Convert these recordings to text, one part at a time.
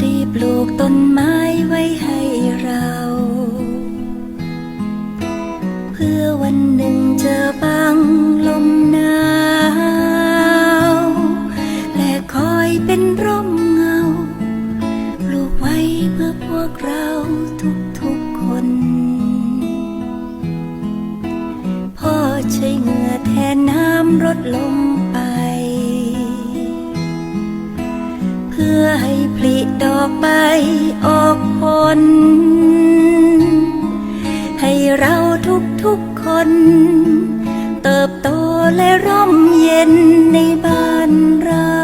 ได้ปลูกต้นไม้ไว้ให้เรา เพื่อวันหนึ่งจะบังลมหนาวและคอยเป็นร่มเงา ปลูกไว้เพื่อพวกเราทุกๆคน พ่อใช้เหงื่อแทนน้ำรดลง พื่อให้ผลิดอกใบออกผล ให้เราทุกๆคน เติบโตและร่มเย็นในบ้านเรา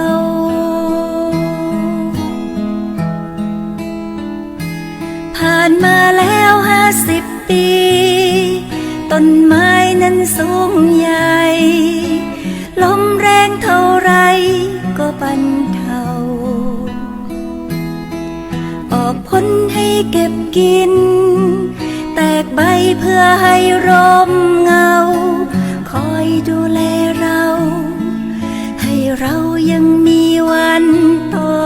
ผ่านมาแล้วห้าสิบปี ต้นไม้นั้นสูงใหญ่ อกผลให้เก็บกิน แตกใบเพื่อให้ร่มเงา คอยดูแลเรา ให้เรายังมีวันต่อ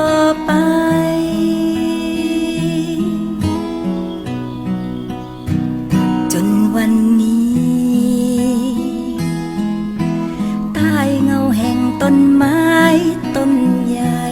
ไปจนวันนี้ใต้เงาแห่งต้นไม้ต้นใหญ่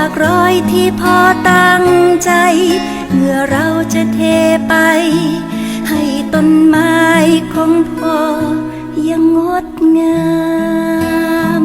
ากรอยที่พ่อตั้งใจ เมื่อเราจะเทไป ให้ต้นไม้ของพ่อยังงดงาม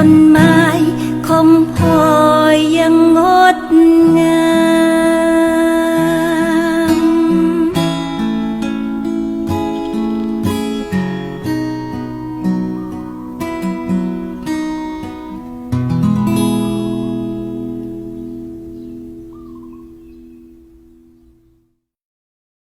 ต้นไม้ของพ่อยังงดงาม